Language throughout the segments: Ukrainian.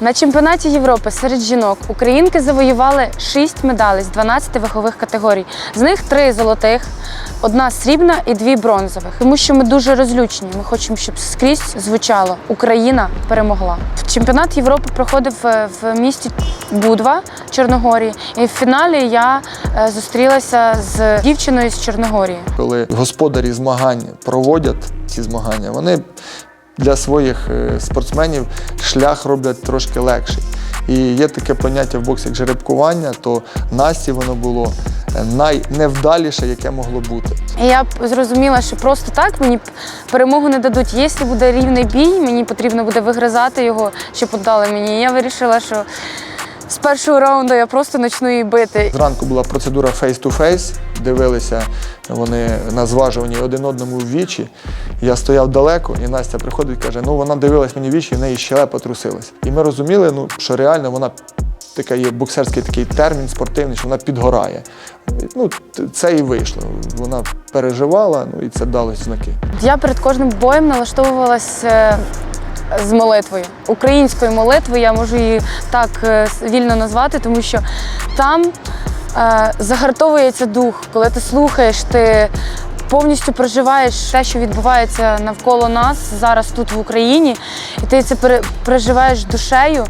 На чемпіонаті Європи серед жінок українки завоювали 6 медалей з 12 вагових категорій. З них 3 золотих, одна срібна і дві бронзових. Тому що ми дуже розлючені. Ми хочемо, щоб скрізь звучало Україна перемогла. Чемпіонат Європи проходив е, в місті Будва Чорногорії. І в фіналі я е, зустрілася з дівчиною з Чорногорії. коли господарі змагань проводять ці змагання, вони для своїх е, спортсменів шлях роблять трошки легший. І є таке поняття в боксі як жеребкування, то Насті воно було е, найневдаліше, яке могло бути. Я зрозуміла, що просто так мені перемогу не дадуть. Якщо буде рівний бій, мені потрібно буде вигризати його, щоб подали мені. Я вирішила, що з першого раунду я просто почну її бити. Зранку була процедура face-to-face, дивилися вони на зважуванні один одному в вічі. Я стояв далеко, і Настя приходить і каже: ну вона дивилась мені в вічі, і в неї щелепа трусилась. І ми розуміли, ну, що реально вона така є боксерський такий термін спортивний, що вона підгорає. Ну, це і вийшло. Вона переживала, ну і це дало знаки. Я перед кожним боєм налаштовувалася з молитвою. Українською молитвою, я можу її так е, вільно назвати, тому що там е, загартовується дух, коли ти слухаєш, ти повністю проживаєш те, що відбувається навколо нас зараз тут в Україні, і ти це пере- переживаєш душею.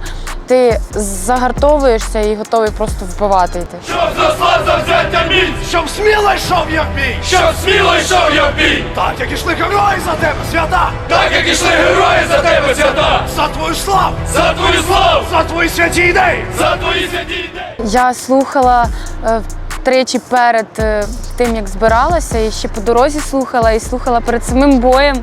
Ти загартовуєшся і готовий просто вбивати йти. Щоб зросла завзяття міць, Щоб сміло йшов я в бій! щоб сміло йшов я в бій, Так як ішли герої за тебе, свята! так як ішли герої за тебе свята, За твою славу! за твою славу, За твої святі ідеї! за твої святі ідеї. Я слухала е, тричі перед е, тим, як збиралася, і ще по дорозі слухала, і слухала перед самим боєм.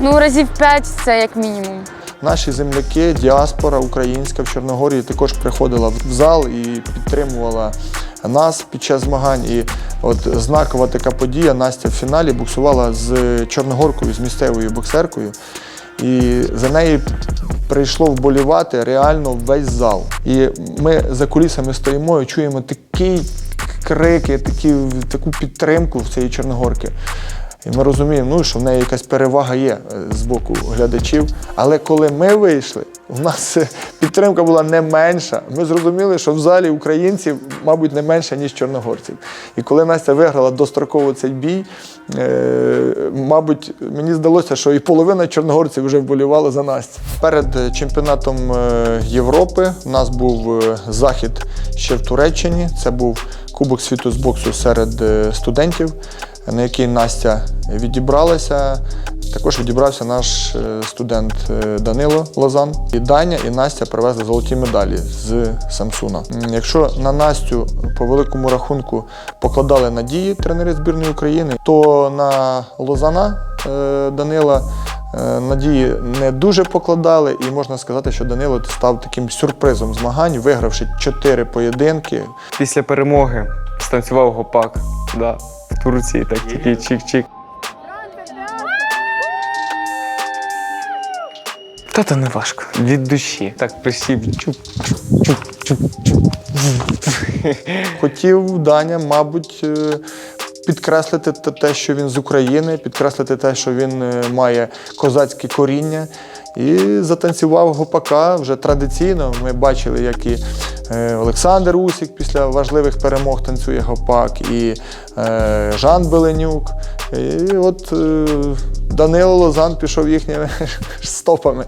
Ну, разів п'ять це як мінімум. Наші земляки, діаспора українська в Чорногорії також приходила в зал і підтримувала нас під час змагань. І от знакова така подія. Настя в фіналі боксувала з Чорногоркою, з місцевою боксеркою. І за неї прийшло вболівати реально весь зал. І ми за кулісами стоїмо і чуємо такі крики, такі, таку підтримку в цієї Чорногорки. І ми розуміємо, ну, що в неї якась перевага є е, з боку глядачів. Але коли ми вийшли, у нас е, підтримка була не менша. Ми зрозуміли, що в залі українців, мабуть, не менше, ніж чорногорців. І коли Настя виграла достроково цей бій, е, мабуть, мені здалося, що і половина чорногорців вже вболівали за Настю. Перед чемпіонатом Європи у нас був захід ще в Туреччині. Це був Кубок світу з боксу серед е, студентів на який Настя відібралася. Також відібрався наш е, студент е, Данило Лозан. І Даня і Настя привезли золоті медалі з Самсуна. Якщо на Настю по великому рахунку покладали надії тренери збірної України, то на Лозана Данила надії не дуже покладали, і можна сказати, що Данило став таким сюрпризом змагань, вигравши чотири поєдинки. Після перемоги станцював гопак да, в Турції, так тільки чик-чик. Та то не важко. Від душі. Так присів. Чуп, чуп, чуп, чуп. Хотів Даня, мабуть, е, підкреслити те- що він з України, підкреслити те, що він е, має козацьке коріння. І затанцював гопака вже традиційно. Ми бачили, як і е, Олександр Усік після важливих перемог танцює гопак, і е, Жан Беленюк. І от Данило Лозан пішов їхніми стопами.